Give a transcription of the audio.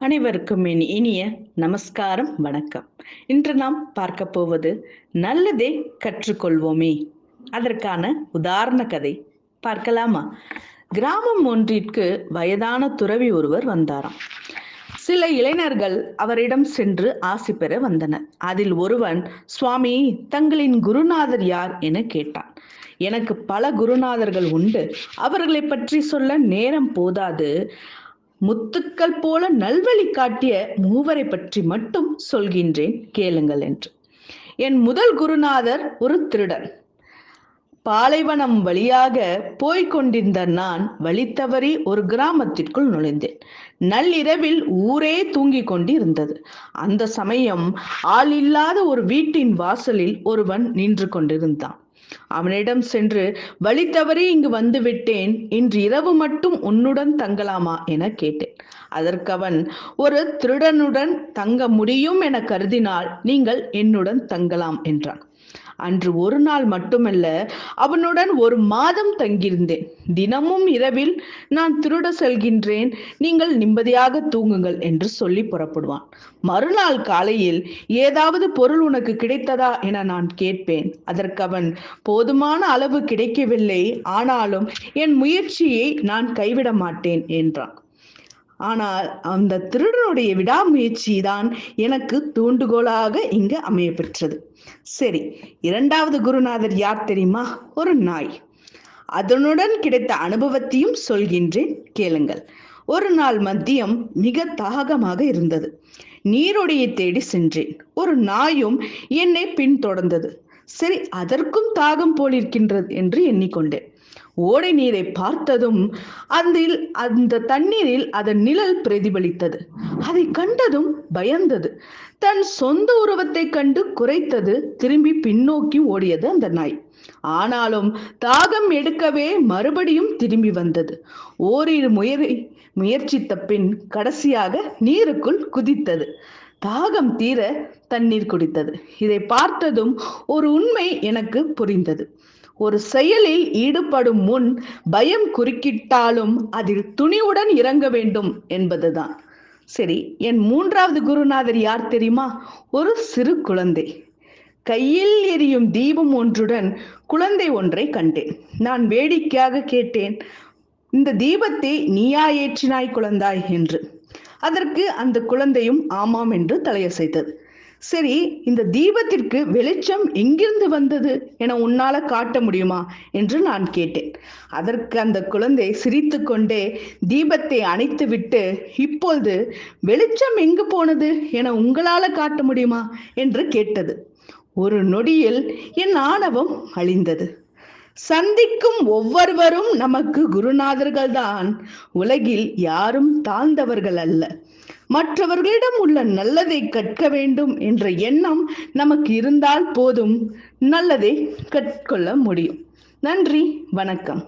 அனைவருக்கும் என் இனிய நமஸ்காரம் வணக்கம். இன்று நாம் பார்க்க போவது நல்லதே கற்றுக்கொள்வோமே. அதற்கான உதாரண கதை பார்க்கலாமா? கிராமம் ஒன்றிற்கு வயதான துறவி ஒருவர் வந்தாராம். சில இளைஞர்கள் அவரிடம் சென்று ஆசி பெற வந்தனர். அதில் ஒருவன் சுவாமி தங்களின் குருநாதர் யார்? என கேட்டான். எனக்கு பல குருநாதர்கள் உண்டு. அவர்களை பற்றி சொல்ல நேரம் போதாது. முத்துக்கள் போல நல்வழி காட்டிய மூவரை பற்றி மட்டும் சொல்கின்றேன் கேளுங்கள் என்று. என் முதல் குருநாதர் ஒரு திருடன். பாலைவனம் வழியாக போய்க் கொண்டிருந்த நான் வழி தவறி ஒரு கிராமத்திற்குள் நுழைந்தேன். நள்ளிரவில் ஊரே தூங்கிக் கொண்டிருந்தது. அந்த சமயம் ஆள் இல்லாத ஒரு வீட்டின் வாசலில் ஒருவன் நின்று கொண்டிருந்தான். அவனிடம் சென்று வழி தவறி இங்கு வந்து விட்டேன். இன்று இரவு மட்டும் உன்னுடன் தங்கலாமா? என கேட்டேன். அதற்கு அவன் ஒரு திருடனுடன் தங்க முடியும் என கருதினால் நீங்கள் என்னுடன் தங்கலாம் என்றான். அன்று ஒரு நாள் மட்டுமல்ல அவனுடன் ஒரு மாதம் தங்கியிருந்தேன். தினமும் இரவில் நான் திருட செல்கின்றேன். நீங்கள் நிம்மதியாக தூங்குங்கள் என்று சொல்லி புறப்படுவான். மறுநாள் காலையில் ஏதாவது பொருள் உனக்கு கிடைத்ததா என நான் கேட்பேன். அதற்கு அவன் போதுமான அளவு கிடைக்கவில்லை. ஆனாலும் என் முயற்சியை நான் கைவிட மாட்டேன் என்றான். ஆனால் அந்த திருடனுடைய விடாமுயற்சி தான் எனக்கு தூண்டுகோலாக இங்கு அமைய பெற்றது சரி இரண்டாவது குருநாதர் யார் தெரியுமா? ஒரு நாய். அதனுடன் கிடைத்த அனுபவத்தையும் சொல்கின்றேன் கேளுங்கள். ஒரு நாள் மதியம் மிக தாகமாக இருந்தது. நீருடைய தேடி சென்றேன். ஒரு நாயும் என்னை பின்தொடர்ந்தது. சரி அதற்கும் தாகம் போலிருக்கின்றது என்று எண்ணிக்கொண்டேன். ஓடை நீரை பார்த்ததும் அதில் அந்த தண்ணீரில் அதன் நிழல் பிரதிபலித்தது. அதை கண்டதும் பயந்தது. தன் சொந்த உருவத்தை கண்டு குறைத்தது திரும்பி பின்னோக்கி ஓடியது அந்த நாய். ஆனாலும் தாகம் எடுக்கவே மறுபடியும் திரும்பி வந்தது. ஓரிரு முயறி முயற்சித்த பின் கடைசியாக நீருக்குள் குதித்தது. தாகம் தீர தண்ணீர் குடித்தது. இதை பார்த்ததும் ஒரு உண்மை எனக்கு புரிந்தது. ஒரு செயலில் ஈடுபடும் முன் பயம் குறுக்கிட்டாலும் அதில் துணிவுடன் இறங்க வேண்டும் என்பதுதான். சரி என் மூன்றாவது குருநாதர் யார் தெரியுமா? ஒரு சிறு குழந்தை. கையில் எரியும் தீபம் ஒன்றுடன் குழந்தை ஒன்றை கண்டேன். நான் வேடிக்கையாக கேட்டேன் இந்த தீபத்தை நீயா ஏற்றினாய் குழந்தாய்? என்று. அதற்கு அந்த குழந்தையும் ஆமாம் என்று தலையசைத்தது. சரி இந்த தீபத்திற்கு வெளிச்சம் எங்கிருந்து வந்தது என உன்னால காட்ட முடியுமா என்று நான் கேட்டேன். அதற்கு அந்த குழந்தை சிரித்து கொண்டே தீபத்தை அணைத்து விட்டு இப்பொழுது வெளிச்சம் எங்கு போனது என உங்களால காட்ட முடியுமா? என்று கேட்டது. ஒரு நொடியில் என் ஆணவம் அழிந்தது. சந்திக்கும் ஒவ்வொருவரும் நமக்கு குருநாதர்கள் தான் உலகில் யாரும் தாழ்ந்தவர்கள் அல்ல. மற்றவர்களிடம் உள்ள நல்லதை கற்க வேண்டும் என்ற எண்ணம் நமக்கு இருந்தால் போதும். நல்லதை கற்கொள்ள முடியும். நன்றி வணக்கம்.